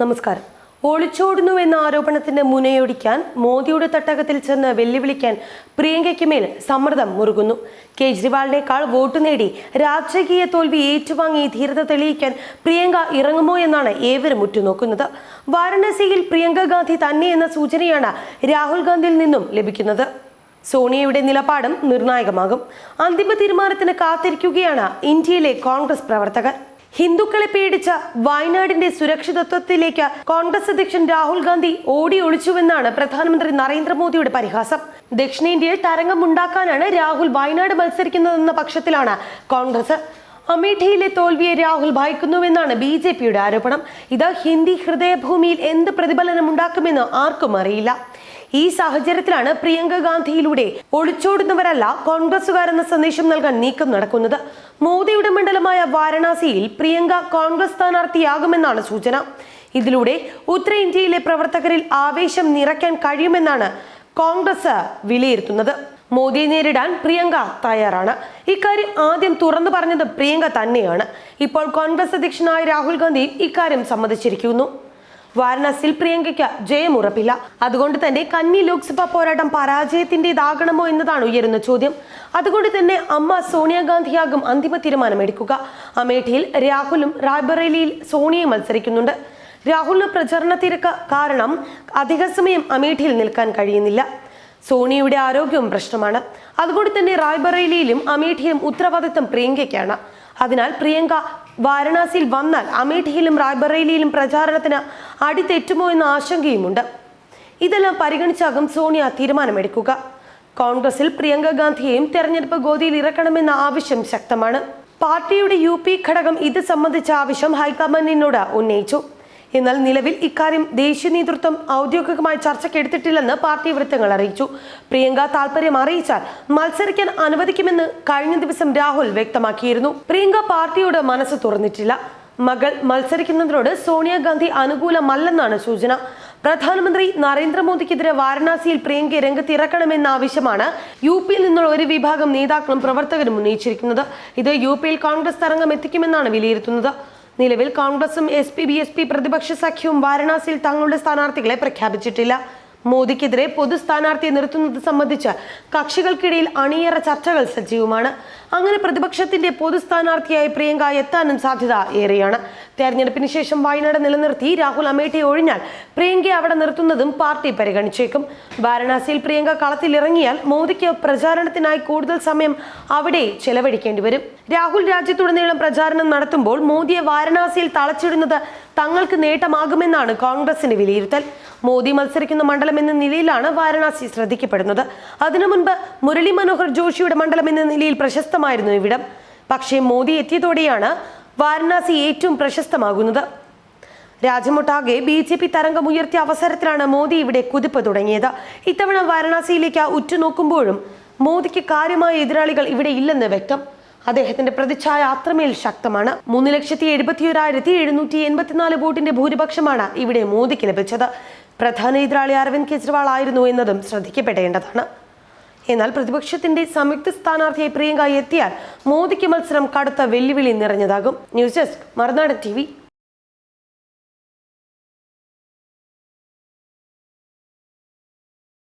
നമസ്കാരം. ഒളിച്ചോടുന്നു എന്ന ആരോപണത്തിന്റെ മുനയൊടിക്കാൻ മോദിയുടെ തട്ടകത്തിൽ ചെന്ന് വെല്ലുവിളിക്കാൻ പ്രിയങ്കയ്ക്ക് മേൽ സമ്മർദ്ദം മുറുകുന്നു. കേജ്രിവാളിനേക്കാൾ വോട്ട് നേടി രാജകീയ തോൽവി ഏറ്റുവാങ്ങി ധീരത തെളിയിക്കാൻ പ്രിയങ്ക ഇറങ്ങുമോ എന്നാണ് ഏവരും ഉറ്റുനോക്കുന്നത്. വാരണാസിയിൽ പ്രിയങ്ക ഗാന്ധി തന്നെ എന്ന സൂചനയാണ് രാഹുൽ ഗാന്ധിയിൽ നിന്നും ലഭിക്കുന്നത്. സോണിയയുടെ നിലപാടും നിർണായകമാകും. അന്തിമ തീരുമാനത്തിന് കാത്തിരിക്കുകയാണ് ഇന്ത്യയിലെ കോൺഗ്രസ് പ്രവർത്തകർ. ഹിന്ദുക്കളെ പേടിച്ച വയനാടിന്റെ സുരക്ഷിതത്വത്തിലേക്ക് കോൺഗ്രസ് അധ്യക്ഷൻ രാഹുൽ ഗാന്ധി ഓടി ഒളിച്ചുവെന്നാണ് പ്രധാനമന്ത്രി നരേന്ദ്രമോദിയുടെ പരിഹാസം. ദക്ഷിണേന്ത്യയിൽ തരംഗമുണ്ടാക്കാനാണ് രാഹുൽ വയനാട് മത്സരിക്കുന്നതെന്ന പക്ഷത്തിലാണ് കോൺഗ്രസ്. അമേഠിയിലെ തോൽവിയെ രാഹുൽ ഭയക്കുന്നുവെന്നാണ് ബി ജെ പിയുടെ ആരോപണം. ഇത് ഹിന്ദി ഹൃദയഭൂമിയിൽ എന്ത് പ്രതിഫലനം ഉണ്ടാക്കുമെന്ന് ആർക്കും അറിയില്ല. ഈ സാഹചര്യത്തിലാണ് പ്രിയങ്ക ഗാന്ധിയിലൂടെ ഒളിച്ചോടുന്നവരല്ല കോൺഗ്രസുകാരെന്ന സന്ദേശം നൽകാൻ നീക്കം നടക്കുന്നത്. മോദിയുടെ മണ്ഡലമായ വാരണാസിയിൽ പ്രിയങ്ക കോൺഗ്രസ് സ്ഥാനാർത്ഥിയാകുമെന്നാണ് സൂചന. ഇതിലൂടെ ഉത്തരേന്ത്യയിലെ പ്രവർത്തകരിൽ ആവേശം നിറയ്ക്കാൻ കഴിയുമെന്നാണ് കോൺഗ്രസ് വിലയിരുത്തുന്നത്. മോദിയെ നേരിടാൻ പ്രിയങ്ക തയ്യാറാണ്. ഇക്കാര്യം ആദ്യം തുറന്നു പറഞ്ഞത് പ്രിയങ്ക തന്നെയാണ്. ഇപ്പോൾ കോൺഗ്രസ് അധ്യക്ഷനായ രാഹുൽ ഗാന്ധി ഇക്കാര്യം സമ്മതിച്ചിരിക്കുന്നു. വാരണാസിയിൽ പ്രിയങ്കയ്ക്ക് ജയമുറപ്പില്ല അതുകൊണ്ട് തന്നെ കന്നി ലോക്സഭാ പോരാട്ടം പരാജയത്തിന്റെതാകണമോ എന്നതാണ് ഉയരുന്ന ചോദ്യം. അതുകൊണ്ട് തന്നെ അമ്മ സോണിയാഗാന്ധിയാകും അന്തിമ തീരുമാനമെടുക്കുക. അമേഠിയിൽ രാഹുലും റായ്ബറേലിയിൽ സോണിയയും മത്സരിക്കുന്നുണ്ട്. രാഹുലിന് പ്രചരണ തിരക്ക് കാരണം അധിക സമയം അമേഠിയിൽ നിൽക്കാൻ കഴിയുന്നില്ല. സോണിയയുടെ ആരോഗ്യവും പ്രശ്നമാണ്. അതുകൊണ്ട് തന്നെ റായ്ബറേലിയിലും അമേഠിയിലും ഉത്തരവാദിത്തം പ്രിയങ്കയ്ക്കാണ്. അതിനാൽ പ്രിയങ്ക വാരണാസിയിൽ വന്നാൽ അമേഠിയിലും റായ്ബറേലിയിലും പ്രചാരണത്തിന് അടിതെറ്റുമോ എന്ന ആശങ്കയുമുണ്ട്. ഇതെല്ലാം പരിഗണിച്ചാകും സോണിയ തീരുമാനമെടുക്കുക. കോൺഗ്രസിൽ പ്രിയങ്ക ഗാന്ധിയെയും തെരഞ്ഞെടുപ്പ് ഗോതിയിൽ ഇറക്കണമെന്ന ആവശ്യം ശക്തമാണ്. പാർട്ടിയുടെ യു ഘടകം ഇത് സംബന്ധിച്ച ആവശ്യം ഹൈക്കമാൻഡിനോട് ഉന്നയിച്ചു. എന്നാൽ നിലവിൽ ഇക്കാര്യം ദേശീയ നേതൃത്വം ഔദ്യോഗികമായി ചർച്ചയ്ക്കെടുത്തിട്ടില്ലെന്ന് പാർട്ടി വൃത്തങ്ങൾ അറിയിച്ചു. പ്രിയങ്ക താൽപര്യം അറിയിച്ചാൽ മത്സരിക്കാൻ അനുവദിക്കുമെന്ന് കഴിഞ്ഞ ദിവസം രാഹുൽ വ്യക്തമാക്കിയിരുന്നു. പ്രിയങ്ക പാർട്ടിയോട് മനസ്സ് തുറന്നിട്ടില്ല. മകൾ മത്സരിക്കുന്നതിനോട് സോണിയാഗാന്ധി അനുകൂലമല്ലെന്നാണ് സൂചന. പ്രധാനമന്ത്രി നരേന്ദ്രമോദിക്കെതിരെ വാരണാസിയിൽ പ്രിയങ്കയെ രംഗത്തിറക്കണമെന്ന ആവശ്യമാണ് യു പിയിൽ നിന്നുള്ള ഒരു വിഭാഗം നേതാക്കളും പ്രവർത്തകരും ഉന്നയിച്ചിരിക്കുന്നത്. ഇത് യു പിയിൽ കോൺഗ്രസ് തരംഗം എത്തിക്കുമെന്നാണ് വിലയിരുത്തുന്നത്. നിലവിൽ കോൺഗ്രസും S P B S P പ്രതിപക്ഷ സഖ്യവും വാരണാസിയിൽ തങ്ങളുടെ സ്ഥാനാർത്ഥികളെ പ്രഖ്യാപിച്ചിട്ടില്ല. മോദിക്കെതിരെ പൊതു സ്ഥാനാർത്ഥിയെ നിർത്തുന്നത് സംബന്ധിച്ച് കക്ഷികൾക്കിടയിൽ അണിയറ ചർച്ചകൾ സജീവമാണ്. അങ്ങനെ പ്രതിപക്ഷത്തിന്റെ പൊതു സ്ഥാനാർത്ഥിയായി പ്രിയങ്ക എത്താനും സാധ്യത ഏറെയാണ്. തെരഞ്ഞെടുപ്പിന് ശേഷം വയനാട് നിലനിർത്തി രാഹുൽ അമേഠി ഒഴിഞ്ഞാൽ പ്രിയങ്കയെ അവിടെ നിർത്തുന്നതും പാർട്ടി പരിഗണിച്ചേക്കും. വാരണാസിയിൽ പ്രിയങ്ക കളത്തിലിറങ്ങിയാൽ മോദിക്ക് പ്രചാരണത്തിനായി കൂടുതൽ സമയം അവിടെ ചെലവഴിക്കേണ്ടി വരും. രാഹുൽ രാജ്യത്തുടനീളം പ്രചാരണം നടത്തുമ്പോൾ മോദിയെ വാരണാസിയിൽ തളച്ചിടുന്നത് തങ്ങൾക്ക് നേട്ടമാകുമെന്നാണ് കോൺഗ്രസിന്റെ വിലയിരുത്തൽ. മോദി മത്സരിക്കുന്ന മണ്ഡലം എന്ന നിലയിലാണ് വാരണാസി ശ്രദ്ധിക്കപ്പെടുന്നത്. അതിനു മുൻപ് മുരളി മനോഹർ ജോഷിയുടെ മണ്ഡലം എന്ന നിലയിൽ പ്രശസ്തമായിരുന്നു ഇവിടം. പക്ഷേ മോദി എത്തിയതോടെയാണ് വാരണാസി ഏറ്റവും പ്രശസ്തമാകുന്നത്. രാജ്യമൊട്ടാകെ ബി ജെ പി തരംഗമുയർത്തിയ അവസരത്തിലാണ് മോദി ഇവിടെ കുതിപ്പ് തുടങ്ങിയത്. ഇത്തവണ വാരണാസിയിലേക്ക് ഉറ്റുനോക്കുമ്പോഴും മോദിക്ക് കാര്യമായ എതിരാളികൾ ഇവിടെ ഇല്ലെന്ന് വ്യക്തം. അദ്ദേഹത്തിന്റെ പ്രതിച്ഛായ അത്രമേൽ ശക്തമാണ്. മൂന്ന് ലക്ഷത്തി എഴുപത്തിയൊരായിരത്തി എഴുന്നൂറ്റി എൺപത്തിനാല് വോട്ടിന്റെ ഭൂരിപക്ഷമാണ് ഇവിടെ മോദിക്ക് ലഭിച്ചത്. പ്രധാന എതിരാളി അരവിന്ദ് കെജ്രിവാൾ ആയിരുന്നു എന്നതും ശ്രദ്ധിക്കപ്പെടേണ്ടതാണ്. എന്നാൽ പ്രതിപക്ഷത്തിന്റെ സംയുക്ത സ്ഥാനാർത്ഥിയായി പ്രിയങ്ക എത്തിയാൽ മോദിക്ക് മത്സരം കടുത്ത വെല്ലുവിളി നിറഞ്ഞതാകും. News desk Marunadan T